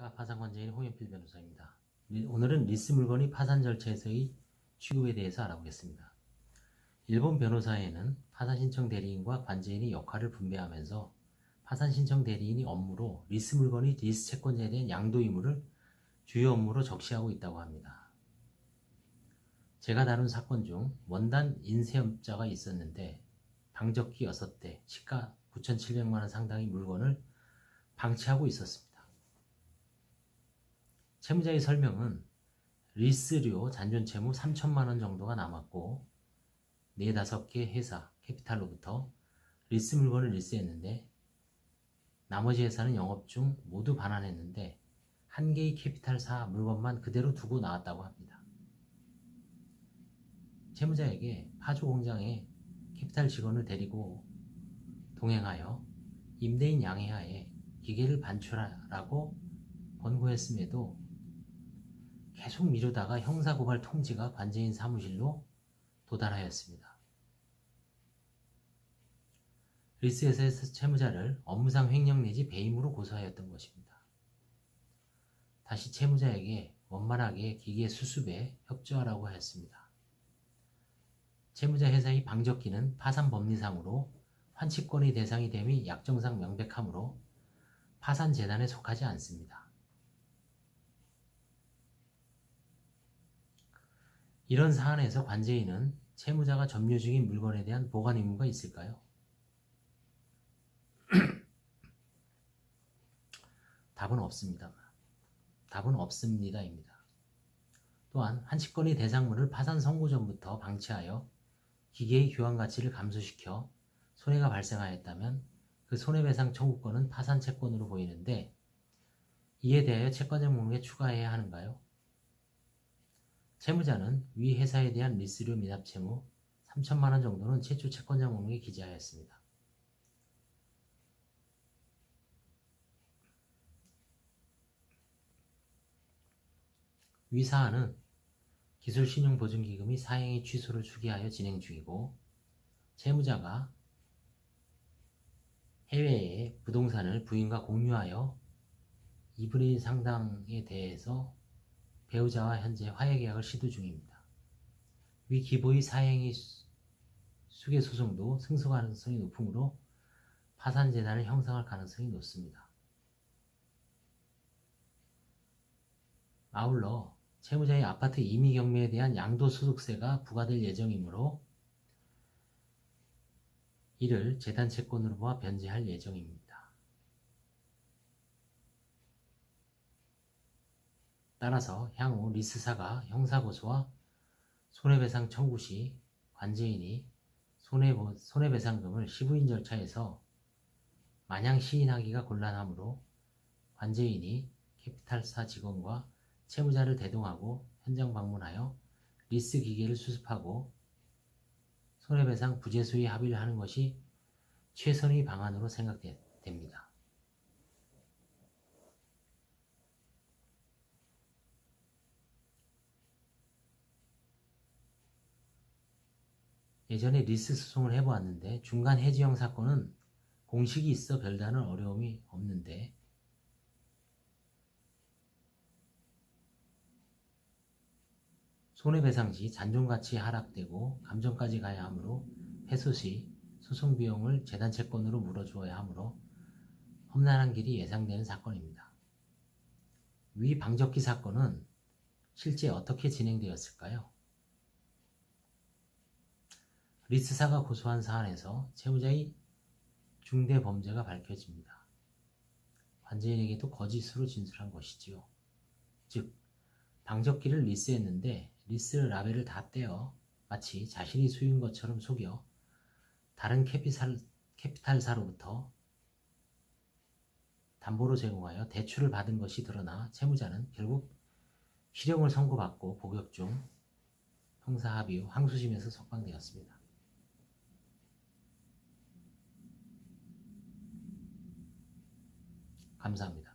안녕하십니까 파산관제인 홍현필 변호사입니다. 리- 오늘은 리스 물건이 파산 절차에서의 취급에 대해서 알아보겠습니다. 일본 변호사에는 파산 신청 대리인과 관제인이 역할을 분배하면서 파산 신청 대리인이 업무로 리스 물건이 리스 채권자에 대한 양도 의무를 주요 업무로 적시하고 있다고 합니다. 제가 다룬 사건 중 원단 인쇄업자가 있었는데 방적기 6대, 시가 9,700만 원 상당의 물건을 방치하고 있었습니다. 채무자의 설명은 리스료 잔존 채무 3천만 원 정도가 남았고 네다섯 개 회사 캐피탈로부터 리스 물건을 리스했는데 나머지 회사는 영업 중 모두 반환했는데 한 개의 캐피탈사 물건만 그대로 두고 나왔다고 합니다. 채무자에게 파주 공장에 캐피탈 직원을 데리고 동행하여 임대인 양해하에 기계를 반출하라고 권고했음에도 계속 미루다가 형사고발 통지가 관제인 사무실로 도달하였습니다. 리스에서 채무자를 업무상 횡령 내지 배임으로 고소하였던 것입니다. 다시 채무자에게 원만하게 기계 수습에 협조하라고 하였습니다. 채무자 회사의 방적기는 파산 법리상으로 환치권의 대상이 됨이 약정상 명백하므로 파산 재단에 속하지 않습니다. 이런 사안에서 관제인은 채무자가 점유 중인 물건에 대한 보관 의무가 있을까요? 답은 없습니다. 답은 없습니다입니다. 또한 한치권의 대상물을 파산 선고 전부터 방치하여 기계의 교환 가치를 감소시켜 손해가 발생하였다면 그 손해배상 청구권은 파산 채권으로 보이는데 이에 대하여 채권자 목록에 추가해야 하는가요? 채무자는 위 회사에 대한 리스료 미납 채무 3천만 원 정도는 최초 채권자 목록에 기재하였습니다. 위 사안은 기술신용보증기금이 사행의 취소를 추계하여 진행 중이고 채무자가 해외에 부동산을 부인과 공유하여 2분의 1 상당에 대해서 배우자와 현재 화해 계약을 시도 중입니다. 위 기보의 사행의 수- 수계 소송도 승소 가능성이 높으므로 파산 재단을 형성할 가능성이 높습니다. 아울러 채무자의 아파트 임의 경매에 대한 양도 소득세가 부과될 예정이므로 이를 재단 채권으로 보아 변제할 예정입니다. 따라서 향후 리스사가 형사고소와 손해배상 청구 시 관제인이 손해, 손해배상금을 시부인 절차에서 마냥 시인하기가 곤란하므로 관제인이 캐피탈사 직원과 채무자를 대동하고 현장 방문하여 리스 기계를 수습하고 손해배상 부재수의 합의를 하는 것이 최선의 방안으로 생각됩니다. 예전에 리스 소송을 해보았는데 중간 해지형 사건은 공식이 있어 별다른 어려움이 없는데 손해배상 시 잔존가치 하락되고 감정까지 가야 하므로 패소 시 소송 비용을 재단 채권으로 물어주어야 하므로 험난한 길이 예상되는 사건입니다. 위 방적기 사건은 실제 어떻게 진행되었을까요? 리스사가 고소한 사안에서 채무자의 중대 범죄가 밝혀집니다. 관제인에게도 거짓으로 진술한 것이지요. 즉, 방적기를 리스했는데 리스 라벨을 다 떼어 마치 자신이 수인 것처럼 속여 다른 캐피탈, 캐피탈사로부터 담보로 제공하여 대출을 받은 것이 드러나 채무자는 결국 실형을 선고받고 복역 중 형사합의 후 항소심에서 석방되었습니다. 감사합니다.